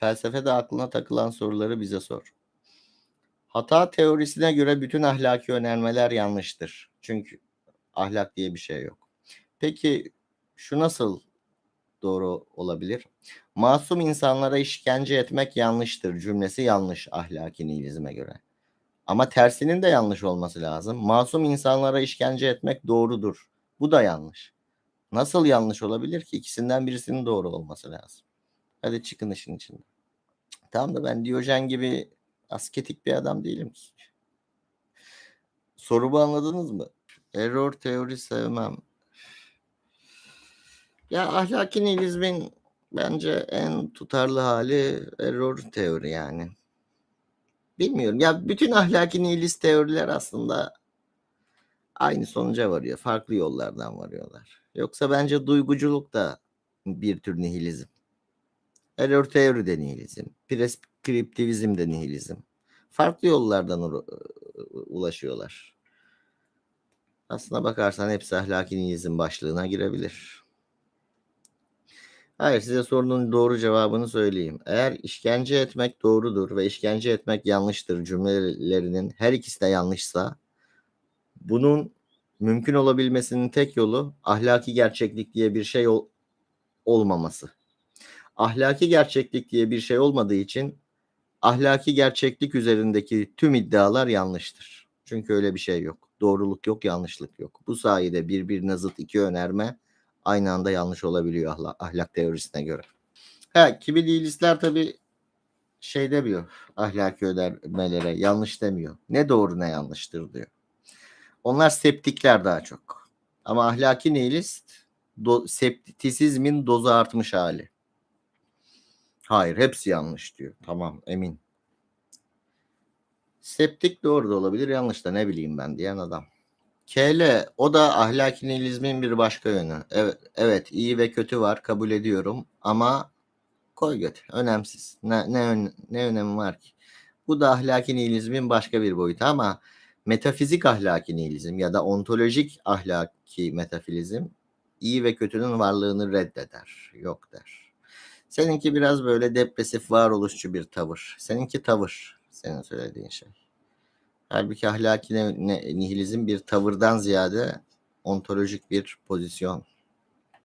Felsefede aklına takılan soruları bize sor. Hata teorisine göre bütün ahlaki önermeler yanlıştır. Çünkü ahlak diye bir şey yok. Peki şu nasıl doğru olabilir? Masum insanlara işkence etmek yanlıştır cümlesi yanlış ahlaki nihilizme göre. Ama tersinin de yanlış olması lazım. Masum insanlara işkence etmek doğrudur. Bu da yanlış. Nasıl yanlış olabilir ki? İkisinden birisinin doğru olması lazım. Hadi çıkın işin içinden. Tamam da ben Diyojen gibi asketik bir adam değilim ki. Sorumu anladınız mı? Error teori sevmem. Ya ahlaki nihilizmin bence en tutarlı hali error teori yani. Bilmiyorum. Ya bütün ahlaki nihilist teoriler aslında aynı sonuca varıyor. Farklı yollardan varıyorlar. Yoksa bence duyguculuk da bir tür nihilizm. Error teori de nihilizm. Preskriptivizm de nihilizm. Farklı yollardan ulaşıyorlar. Aslına bakarsan hepsi ahlaki nihilizm başlığına girebilir. Hayır size sorunun doğru cevabını söyleyeyim. Eğer işkence etmek doğrudur ve işkence etmek yanlıştır cümlelerinin her ikisi de yanlışsa bunun mümkün olabilmesinin tek yolu ahlaki gerçeklik diye bir şey ol- olmaması. Ahlaki gerçeklik diye bir şey olmadığı için ahlaki gerçeklik üzerindeki tüm iddialar yanlıştır. Çünkü öyle bir şey yok. Doğruluk yok, yanlışlık yok. Bu sayede birbirine zıt iki önerme aynı anda yanlış olabiliyor ahlak, ahlak teorisine göre. Ha, kimi nihilistler tabii şey demiyor ahlaki önermelere yanlış demiyor. Ne doğru ne yanlıştır diyor. Onlar septikler daha çok. Ama ahlaki nihilist do, septisizmin dozu artmış hali. Hayır hepsi yanlış diyor. Tamam emin. Septik doğru da olabilir yanlış da ne bileyim ben diyen adam. KL o da ahlaki nihilizmin bir başka yönü. Evet, evet iyi ve kötü var kabul ediyorum ama koy götür önemsiz. Ne, ne, ne önemi var ki? Bu da ahlaki nihilizmin başka bir boyutu ama metafizik ahlaki nihilizm ya da ontolojik ahlaki metafilizm iyi ve kötünün varlığını reddeder. Yok der. Seninki biraz böyle depresif varoluşçu bir tavır. Seninki tavır. Senin söylediğin şey. Halbuki ahlaki nihilizm bir tavırdan ziyade ontolojik bir pozisyon.